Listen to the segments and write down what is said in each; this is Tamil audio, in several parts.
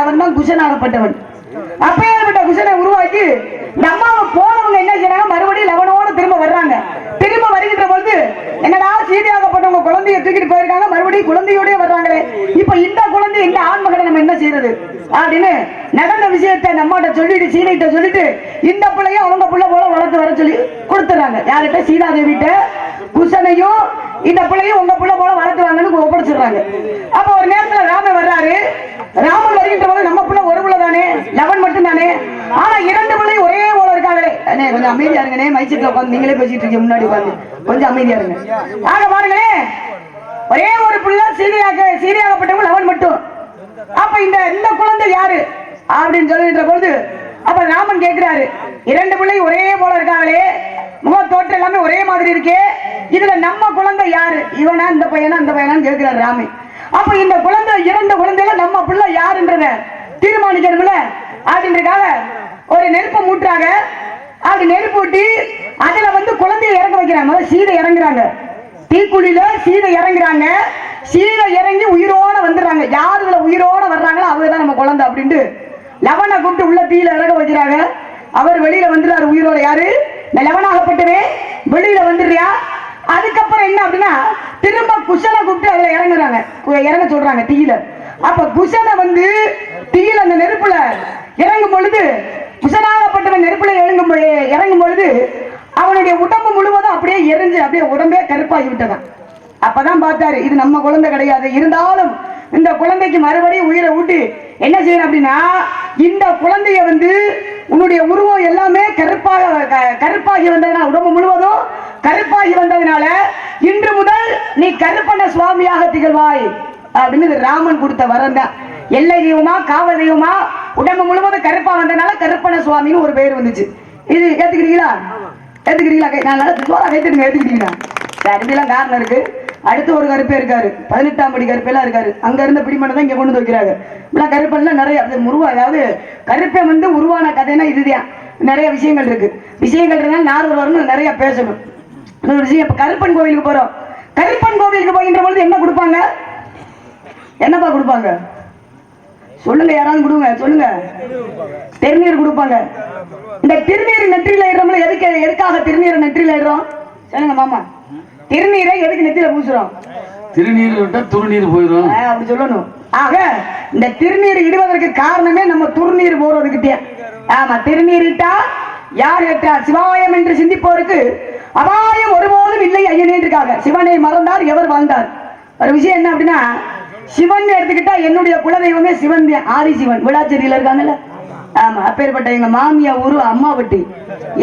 அவன் தான் குஷனாகப்பட்டவன் அப்பேற்பட்ட குஷனை உருவாக்கி இந்த அம்மாவை போனவங்க என்ன செய்யறாங்க மறுபடியும் லவனோட திரும்ப வர்றாங்க. திரும்ப வருகின்ற பொழுது என்னடா சீதையாகப்பட்டவங்க குழந்தைய தூக்கிட்டு போயிருக்காங்க. மறுபடியும் குழந்தையோடய வர்றாங்களே. இப்ப இந்த குழந்தை எங்க ஆண்மகனை நம்ம என்ன செய்யறது? அப்படின்னு நடந்த விஷயத்தை நம்மகிட்ட சொல்லிட்டு சீதைகிட்ட சொல்லிட்டு இந்த பிள்ளையும் அவங்க பிள்ளை போல வளர்த்து வர சொல்லி கொடுத்துறாங்க யார்கிட்ட? சீதாதேவிட்ட. குஷனையும் இந்த பிள்ளையும் உங்க பிள்ளை போல வளர்த்துவாங்கன்னு ஒப்படைச்சிடுறாங்க. அப்ப ஒரு நேரத்துல ராமன் வர்றாரு. ராமன் வருகின்ற போது நம்ம பிள்ளை ஒரு பிள்ளை தானே? லெவன் மட்டும் தானே ஆனா இரண்டு பிள்ளை ஒரே போல இருக்காங்களே. அண்ணே கொஞ்சம் அமைதியா இருங்கண்ணே. மைசூட்ல உட்காந்து நீங்களே பேசிட்டு இருக்கீங்க முன்னாடி உட்காந்து கொஞ்சம் அமைதியா இருங்க. ஆக பாருங்களே. ஒரே ஒரு பிள்ளை சீதையாக சீரியாகப்பட்டவங்க லெவன் மட்டும். அப்ப இந்த இந்த குழந்தை யாரு? அப்படின்னு சொல்லுகின்ற பொழுது அப்ப ராமன் கேட்கிறாரு இரண்டு பிள்ளை ஒரே போல இருக்காங்களே. முக தோற்றம் எல்லாமே ஒரே மாதிரி இருக்கே. இதுல நம்ம குழந்தை யாரு? இவனா இந்த பையனா இந்த பையனான்னு கேட்கிறாரு ராமன். அப்ப இந்த குழந்தை இறந்த குழந்தையில நம்ம பிள்ளை யாருன்றத தீர்மானிக்கணும்ல? அப்படின்றக்காக ஒரு நெருப்பு மூட்டுறாங்க. அது நெருப்பு ஊட்டி அதுல வந்து குழந்தைய இறங்க வைக்கிறாங்க. முதல்ல சீதை இறங்குறாங்க. தீக்குழியில சீதை இறங்குறாங்க. சீதை இறங்கி உயிரோட வந்துடுறாங்க. யாருல உயிரோட வர்றாங்களோ அவங்க தான் நம்ம குழந்தை அப்படின்ட்டு லெவனை கூப்பிட்டு உள்ள தீயில இறங்க வைக்கிறாங்க. அவர் வெளியில வந்துடுறாரு. உயிரோட யாரு? நான் லவனாகப்பட்டவே வெளியில வந்துடுறியா? அதுக்கப்புறம் என்ன அப்படின்னா திரும்ப குஷனை கூப்பிட்டு அதுல இறங்குறாங்க. இறங்க சொல்றாங்க தீயில. அப்ப குஷனை வந்து தீயில அந்த நெருப்புல இறங்கும் பொழுது குஷனாகப்பட்டவன் நெருப்புல இறங்கும் இறங்கும் பொழுது அவனுடைய உடம்பு முழுவதும் அப்படியே எரிஞ்சு அப்படியே உடம்பே கருப்பாகி விட்டதான். அப்பதான் பார்த்தாரு இது நம்ம குழந்தை கிடையாது. இருந்தாலும் இந்த குழந்தைக்கு மறுபடியும் உயிரை ஊட்டி என்ன செய்யணும் அப்படின்னா இந்த குழந்தைய வந்து உன்னுடைய உருவம் எல்லாமே கருப்பாக க- கருப்பாகி வந்ததுன்னா உடம்பு முழுவதும் கருப்பாகி வந்ததுனால இன்று முதல் நீ கருப்பண்ண சுவாமியாக திகழ்வாய். அப்படின்னு ராமன் கொடுத்த வரம் தான். எல்லை தெய்வமா காவல் தெய்வமா உடம்பு முழுவதும் கருப்பா வந்ததுனால கருப்பண்ண சுவாமின்னு ஒரு பேர் வந்துச்சு. இது ஏத்துக்கிறீங்களா? ஏத்துக்கிறீங்களா? நான் நல்லா கைத்துடுங்க ஏத்துக்கிறீங்களா? சரி காரணம் இருக்கு. அடுத்து ஒரு கருப்பே இருக்காரு. பதினெட்டாம் படி கருப்பெல்லாம் இருக்காரு. அங்க இருந்த பிடிமனை தான் இங்க கொண்டு வந்து வைக்கிறாங்க. இப்பெல்லாம் கருப்பெல்லாம் நிறைய உருவா அதாவது கருப்பை வந்து உருவான கதைன்னா இதுதான். நிறைய விஷயங்கள் இருக்கு. விஷயங்கள் இருந்தாலும் நார்வர் வரணும் நிறைய பேசணும். விஷயம் இப்ப கருப்பன் கோவிலுக்கு போறோம். கருப்பன் கோவிலுக்கு போகின்ற பொழுது என்ன கொடுப்பாங்க? என்னப்பா கொடுப்பாங்க? சொல்லுங்க யாராவது கொடுங்க சொல்லுங்க. திருநீர் கொடுப்பாங்க. இந்த திருநீர் நெற்றியில இடுறோம்ல எதுக்கு எதுக்காக திருநீரை நெற்றியில இடுறோம்? சொல்லுங்க மாமா. திருநீரை எதுக்கு நெத்தியில பூசுறோம்? திருநீர் விட்டா துருநீர் போயிடும். அப்படி சொல்லணும். ஆக இந்த திருநீர் இடுவதற்கு காரணமே நம்ம துர்நீர் போறதுக்கிட்டே ஆமா திருநீர் இட்டா யார் இட்டார் சிவாயம் என்று சிந்திப்போருக்கு அபாயம் ஒருபோதும் இல்லை ஐயனே இருக்காங்க சிவனை மறந்தார் எவர் வாழ்ந்தார்? ஒரு விஷயம் என்ன அப்படின்னா சிவன் எடுத்துக்கிட்டா என்னுடைய குலதெய்வமே சிவன் ஆதி சிவன். விழாச்சேரியில இருக்காங்கல்ல? ஆமா அப்பேற்பட்ட எங்க மாமியா ஊரு அம்மாவட்டி.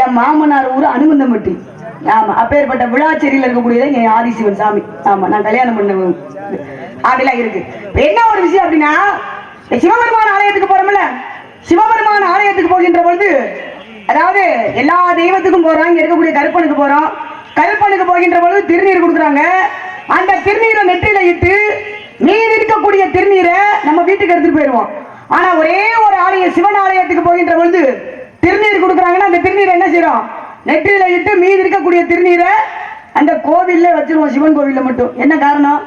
என் மாமனார் ஊரு அனுமந்தம்பட்டி. ஆமா அப்பேற்பட்ட விழாச்சேரியில இருக்கக்கூடியது என் ஆதிசிவன் சாமி. ஆமா நான் கல்யாணம் பண்ண அப்படிலாம் இருக்கு. என்ன ஒரு விஷயம் அப்படின்னா சிவபெருமான சிவபெருமான் ஆலயத்துக்கு போறோம்ல? சிவபெருமான் ஆலயத்துக்கு போகின்ற பொழுது அதாவது எல்லா தெய்வத்துக்கும் போறோம் இங்க இருக்கக்கூடிய கருப்பனுக்கு போறோம். கருப்பனுக்கு போகின்ற பொழுது திருநீர் கொடுக்குறாங்க. அந்த திருநீரை நெற்றியில இட்டு மீதி இருக்கக்கூடிய திருநீரை நம்ம வீட்டுக்கு எடுத்துட்டு போயிடுவோம். ஆனா ஒரே ஒரு ஆலய சிவன் ஆலயத்துக்கு போகின்ற பொழுது திருநீர் கொடுக்குறாங்கன்னா அந்த திருநீரை என்ன செய்யறோம்? நெற்றியில இட்டு மீதி இருக்கக்கூடிய திருநீரை அந்த கோவில்ல வச்சிருவோம் சிவன் கோவில்ல மட்டும். என்ன காரணம்?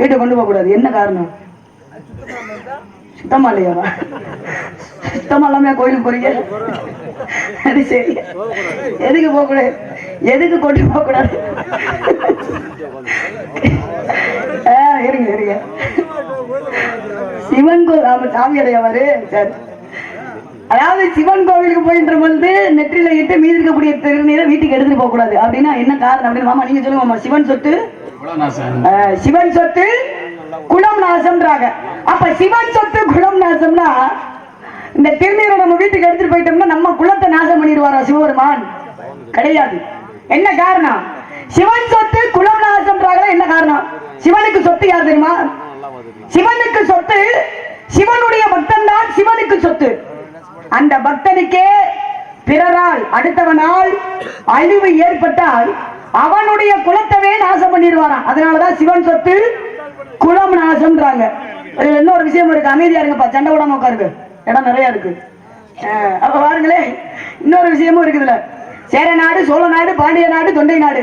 வீட்டை கொண்டு போக கூடாது என்ன காரணம்? சுத்தமா இல்லையாவா சுத்தமா இல்லாம கோயிலுக்கு போறீங்க? அது சரி. எதுக்கு போக கூடாது எதுக்கு கொண்டு போக கூடாது ஆ, இருங்க இருங்க. சிவன் கோவில் ஆமா சாமி அடையவாரு சரி. அதாவது சிவன் கோவிலுக்கு போயின்ற பொழுது நெற்றியில இட்டு மீதி இருக்கக்கூடிய திருநீரை வீட்டுக்கு எடுத்துட்டு போக கூடாது அப்படின்னா என்ன காரணம் அப்படின்னு மாமா நீங்க சொல்லுங்க மாமா. சிவன் சொத்து? சிவன் சொத்து குலம் நாசம்ன்றாங்க அப்ப சிவன் சொத்து குலம் நாசம்னா இந்த திருநீரை நம்ம வீட்டுக்கு எடுத்துட்டு போயிட்டோம்னா நம்ம குலத்தை நாசம் பண்ணிடுவாரா சிவபெருமான்? கிடையாது. என்ன காரணம்? சிவன் சொத்து குலம் நாசம்ன்றாங்களா என்ன காரணம்? சிவனுக்கு சொத்து யார் தெரியுமா? சிவனுக்கு சொத்து சிவனுடைய பக்தன் தான் சிவனுக்கு சொத்து. அந்த பக்தனுக்கே பிறரால் அடுத்தவனால் அழிவு ஏற்பட்டால் அவனுடைய குலத்தவே நாசம் பண்ணிடுவாராம். அதனாலதான் சிவன் சொத்து குலம் நாசம்ன்றாங்க. இன்னொரு விஷயம் இருக்கு. அமைதியா இருங்கப்பா. சண்டை விடாம உட்காருங்க. இடம் நிறைய இருக்கு. அப்ப பாருங்களேன் இன்னொரு விஷயமும் இருக்குதுல சேர நாடு சோழ நாடு பாண்டிய நாடு தொண்டை நாடு.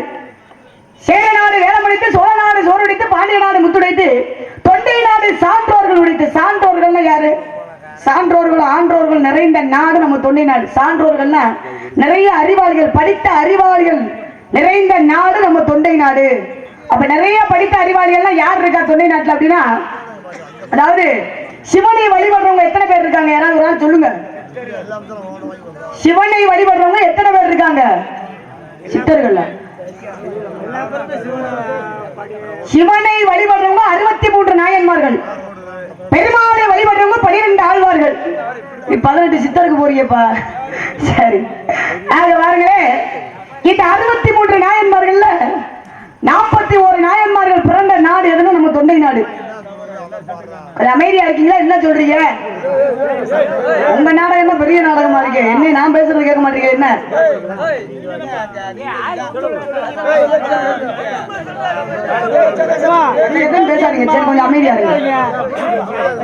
சேர நாடு வேலமடித்து சோழ நாடு சோறுடித்து பாண்டிய நாடு முத்துடைத்து தொண்டை நாடு நாடு சான்றோர்கள் உடைத்து. சான்றோர்கள்னா யாரு? சான்றோர்கள் ஆன்றோர்கள் நிறைந்த நாடு நம்ம தொண்டை நாடு. சான்றோர்கள்னா நிறைய அறிவாளிகள் படித்த அறிவாளிகள் நிறைந்த நாடு நம்ம தொண்டை நாடு. அப்ப நிறைய படித்த அறிவாளிகள்லாம் யார் இருக்கா தொண்டை நாட்டுல அப்படின்னா அதாவது சிவனை வழிபடுறவங்க எத்தனை பேர் இருக்காங்க? யாராவது ஒரு ஆள் சொல்லுங்க. சிவனை வழிபடுறவங்க எத்தனை பேர் இருக்காங்க? சித்தர்கள்ல. சிவனை வழிபடுறவங்க அறுபத்தி மூன்று நாயன்மார்கள். பெருமாளை வழிபடுறவங்க பனிரெண்டு ஆழ்வார்கள். பதினெட்டு சித்தருக்கு போறியப்பா. சரி. ஆக பாருங்களே இந்த அறுபத்தி மூன்று நாயன்மார்கள்ல நாற்பத்தி ஒரு நாயன்மார்கள் பிறந்த நாடு எதுன்னு நம்ம தொண்டை நாடு. அமைதியா இருக்கீங்களா? என்ன சொல்றீங்க? உங்க நாடகமா பெரிய நாடகமா இருக்கு? என்ன நான் பேசுறது கேட்க மாட்டீங்க என்ன? எதுவும் பேசாதீங்க. சரி கொஞ்சம் அமைதியா இருங்க.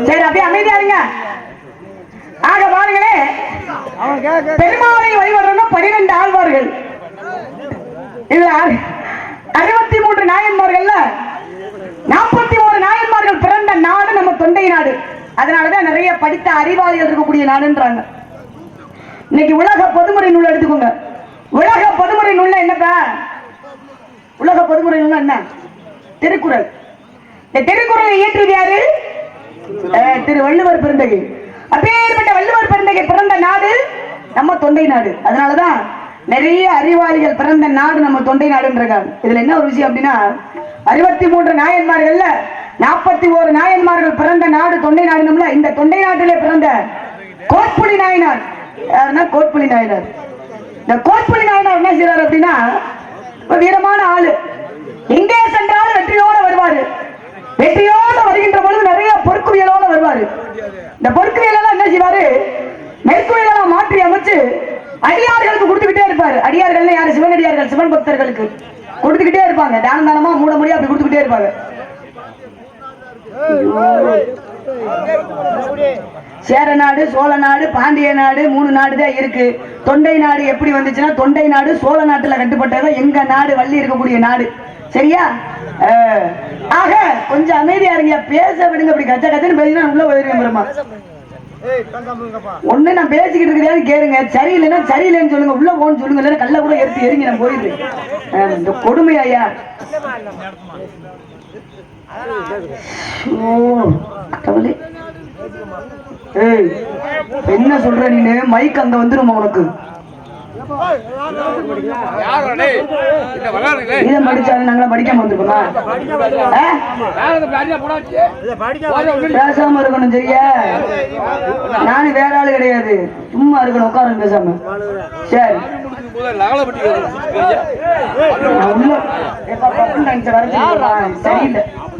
சரி அப்படியே அமைதியா இருங்க. ஆக பாருங்களே பெருமாளை வழிபடுறவங்க பனிரெண்டு ஆழ்வார்கள். இதுல அறுபத்தி மூன்று நாயன்மார்கள்ல நாற்பத்தி ஒரு நாயன்மார்கள் பிறந்த நாடு தொண்டை நாடு. அதனாலதான் நிறைய படித்த அறிவாளிகள் இருக்கக்கூடிய நாடுன்றாங்க. இன்னைக்கு உலக பொதுமுறை நூல் எடுத்துக்கோங்க. உலக பொதுமுறை நூல்ல என்னப்பா? உலக பொதுமுறை நூல் என்ன? திருக்குறள். இந்த திருக்குறளை இயற்றியது யாரு? திரு வள்ளுவர் பெருந்தகை. அப்பேற்பட்ட வள்ளுவர் பெருந்தகை பிறந்த நாடு நம்ம தொண்டை நாடு. அதனாலதான் நிறைய அறிவாளிகள் பிறந்த நாடு நம்ம தொண்டை நாடுன்றாங்க இதுல என்ன ஒரு விஷயம் அப்படின்னா அறுபத்தி மூன்று நாயன்மார்கள்ல நாற்பத்தி ஓரு நாயன்மார்கள் பிறந்த நாடு தொண்டை நாடுனோம்ல இந்த தொண்டை நாட்டிலே பிறந்த கோட்புலி நாயனார். யாருன்னா கோட்புலி நாயனார். இந்த கோட்புலி நாயனார் என்ன செய்றாரு அப்படின்னா ஒரு வீரமான ஆளு. எங்கே சென்றாலும் வெற்றியோட வருவாரு. வெற்றியோட வருகின்ற பொழுது நிறைய பொறுக்குவியலோட வருவாரு. இந்த பொறுக்குவியல் எல்லாம் என்ன செய்வாரு? நெற்குவியல் மாற்றி அமைச்சு அடியார்களுக்கு கொடுத்துக்கிட்டே இருப்பாரு. அடியார்கள் யாரு? சிவனடியார்கள் சிவன் பக்தர்களுக்கு கொடுத்துக்கிட்டே இருப்பாங்க. தானம் தானமா மூட முடியா அப்படி கொடுத்துக்கிட்டே இருப்பாங்க. சேர நாடு சோழ நாடு பாண்டிய நாடு மூணு நாடு தான் இருக்கு. தொண்டை நாடு எப்படி வந்துச்சுன்னா தொண்டை நாடு சோழ நாட்டுல கட்டுப்பட்டது. எங்க நாடு வள்ளி இருக்கக்கூடிய நாடு. சரியா? ஆக கொஞ்சம் அமைதியா இருங்க பேச விடுங்க அப்படி கச்ச கச்சன்னு பேசினா உள்ள போயிருவேன் ஒண்ணு நான் பேசிக்கிட்டு இருக்கிறேன்னு கேளுங்க. சரியில்லைன்னா சரியில்லைன்னு சொல்லுங்க. உள்ள போன்னு சொல்லுங்க. இல்லைன்னா கல்ல கூட எடுத்து எரிங்க நான் போயிடுறேன் இந்த கொடுமை ஐயா? கடவுளே. ஏய் என்ன சொல்ற நீனு? மைக் அங்க வந்துருமா உனக்கு? இதை படிச்சாலும் நாங்களா படிக்காம வந்திருக்கோமா? பேசாம இருக்கணும் சரியா? நானும் வேற ஆளு கிடையாது. சும்மா இருக்கணும் உட்காருங்க பேசாம. சரி. நான்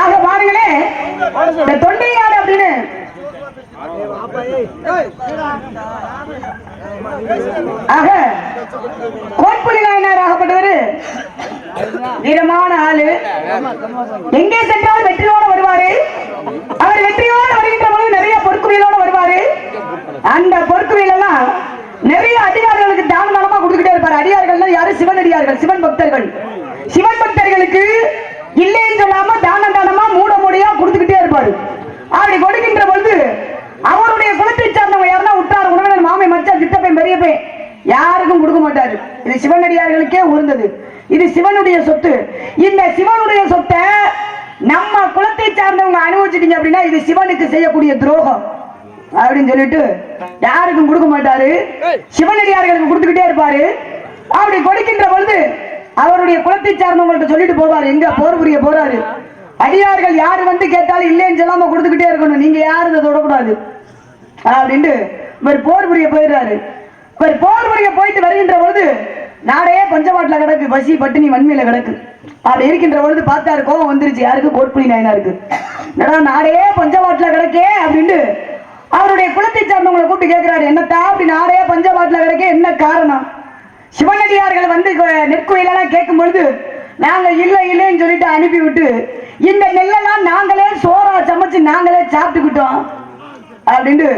ஆக பாருங்களே இந்த அப்படின்னு. ஆக கோட்புலி நாயனார் ஆகப்பட்டவர் ஆளு. எங்கே சென்றாலும் வெற்றியோட வருவாரு. அவர் வெற்றியோட வருகின்ற பொழுது நிறைய பொறுக்குவியலோட வருவாரு. அந்த பொறுக்குவியல் எல்லாம் நிறைய அதிகாரிகளுக்கு தான தானமா கொடுத்துக்கிட்டே இருப்பாரு அடியார்கள் யாரு சிவனடியார்கள் சிவன் பக்தர்கள் சிவன் பக்தர்களுக்கு இல்லைன்னு சொல்லாம தான தானமா மூட மூடையா கொடுத்துக்கிட்டே இருப்பாரு அப்படி கொடுக்கின்ற பொழுது அவருடைய குலத்தை சார்ந்தவங்க யாருன்னா உற்றார் உறவினர் மாமை மச்சான் சித்தப்பை பெரியப்பை யாருக்கும் கொடுக்க மாட்டாரு இது சிவனடியார்களுக்கே உருந்தது. இது சிவனுடைய சொத்து. இந்த சிவனுடைய சொத்தை நம்ம குலத்தை சார்ந்தவங்க அனுபவிச்சிட்டீங்க அப்படின்னா இது சிவனுக்கு செய்யக்கூடிய துரோகம். அப்படின்னு சொல்லிட்டு யாருக்கும் கொடுக்க மாட்டாரு. சிவனடியார்களுக்கு கொடுத்துக்கிட்டே இருப்பாரு. அப்படி கொடுக்கின்ற பொழுது அவருடைய குலத்தை சார்ந்தவங்கள்ட்ட சொல்லிட்டு போவாரு. எங்க போர் புரிய போறாரு. அடியார்கள் யாரு வந்து கேட்டாலும் இல்லைன்னு சொல்லாம கொடுத்துக்கிட்டே இருக்கணும். நீங்க யாரும் இதை தொடக்கூடாது. அப்படின்ட்டு இவர் போர் புரிய போயிடுறாரு. இவர் போர் புரிய போயிட்டு வருகின்ற பொழுது நாடே பஞ்சவாட்டில் கிடக்கு பசி பட்டினி வன்மையில கிடக்கு. அப்படி இருக்கின்ற பொழுது பார்த்தாரு கோவம் வந்துருச்சு. யாருக்கு? கோட்புலி நாயனாருக்கு. என்னடா நாடே பஞ்சவாட்டில் கிடக்கே அப்படின்ட்டு அவருடைய குலத்தை சார்ந்தவங்களை கூப்பிட்டு கேட்கிறாரு என்னத்தா அப்படி நாடே பஞ்சவாட்டில் கிடக்கே? என்ன காரணம்? சிவனடியார்கள் வந்து நெற்குயிலெல்லாம் கேட்கும் பொழுது நாங்கள் இல்லை இல்லைன்னு சொல்லிட்டு அனுப்பிவிட்டு இந்த நெல்லெல்லாம் நாங்களே சோறா சமைச்சு நாங்களே சாப்பிட்டுக்கிட்டோம். அப்படின்ட்டு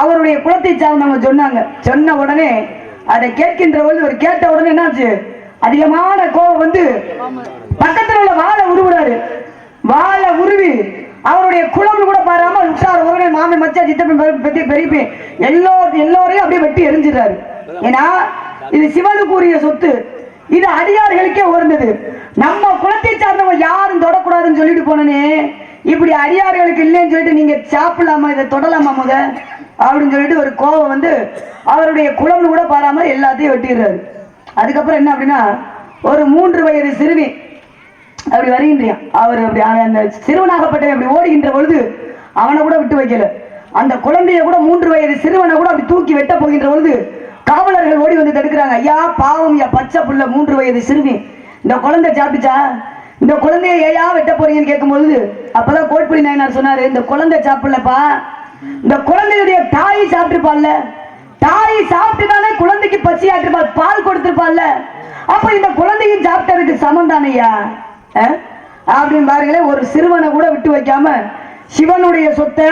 அவருடைய குலத்தை சார்ந்தவங்க சொன்னாங்க. சொன்ன உடனே அதை கேட்கின்ற பொழுது ஒரு கேட்ட உடனே என்னாச்சு? அதிகமான கோபம் வந்து பக்கத்துல உள்ள வாழை உருவுறாரு வாழை உருவி அவருடைய குளம்னு கூட பாராம உற்றார் உறவினர் மாமி மச்சா சித்தப்பன் பத்தி பெரிய எல்லோ எல்லோரையும் அப்படியே வெட்டி எரிஞ்சிடுறாரு. ஏன்னா இது சிவனுக்கு உரிய சொத்து. இது அடியார்களுக்கே உயர்ந்தது நம்ம குலத்தை சார்ந்தவங்க யாரும் தொடக்கூடாதுன்னு சொல்லிட்டு போனனே. இப்படி அடியார்களுக்கு இல்லைன்னு சொல்லிட்டு நீங்க சாப்பிடலாமா இதை தொடலாமா முத? அப்படின்னு சொல்லிட்டு ஒரு கோபம் வந்து அவருடைய குளம்னு கூட பாராம எல்லாத்தையும் வெட்டிடுறாரு. அதுக்கப்புறம் என்ன அப்படின்னா ஒரு மூன்று வயது சிறுமி அப்படி வருகின்றான் அவர் அப்படி அந்த சிறுவனாகப்பட்டவன் அப்படி ஓடுகின்ற பொழுது அவனை கூட விட்டு வைக்கல. அந்த குழந்தைய கூட மூன்று வயது சிறுவனை கூட அப்படி தூக்கி வெட்ட போகின்ற பொழுது காவலர்கள் ஓடி வந்து தடுக்கிறாங்க. ஐயா பாவம் ஐயா பச்சை புள்ள மூன்று வயது சிறுமி. இந்த குழந்தை சாப்பிட்டுச்சா இந்த குழந்தைய ஏயா வெட்ட போறீங்கன்னு கேட்கும்பொழுது அப்பதான் கோட்புலி நாயனார் சொன்னாரு இந்த குழந்தை சாப்பிடலப்பா. இந்த குழந்தையுடைய தாய் சாப்பிட்டுருப்பாள்ல. தாய் சாப்பிட்டுதானே குழந்தைக்கு பசி ஆட்டிருப்பாள் பால் கொடுத்திருப்பாள்ல. அப்ப இந்த குழந்தையும் சாப்பிட்டதுக்கு சமம் தானையா அப்படின்னு பாருங்களேன் ஒரு சிறுவனை கூட விட்டு வைக்காம சிவனுடைய சொத்தை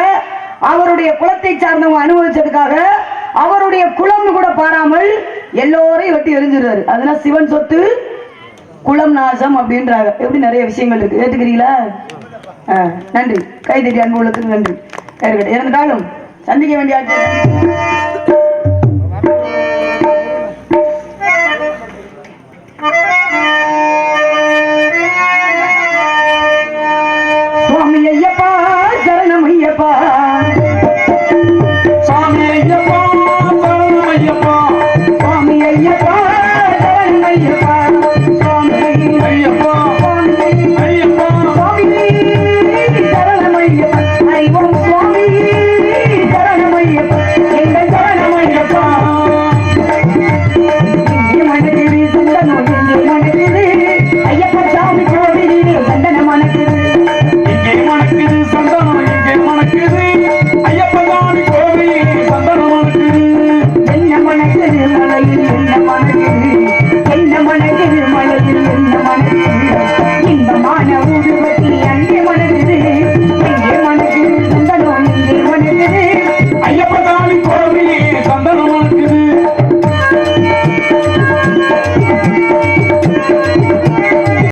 அவருடைய குலத்தை சார்ந்தவங்க அனுபவிச்சதுக்காக அவருடைய குலம்னு கூட பாராமல் எல்லோரையும் வெட்டி எரிஞ்சிருவாரு அதனால சிவன் சொத்து குலம் நாசம் அப்படின்றாங்க. எப்படி நிறைய விஷயங்கள் இருக்கு. ஏத்துக்கிறீங்களா? நன்றி. கைதட்டி அன்பு உள்ளத்துக்கு நன்றி. இருக்கட்டும் இருந்தாலும் சந்திக்க வேண்டிய Gracias.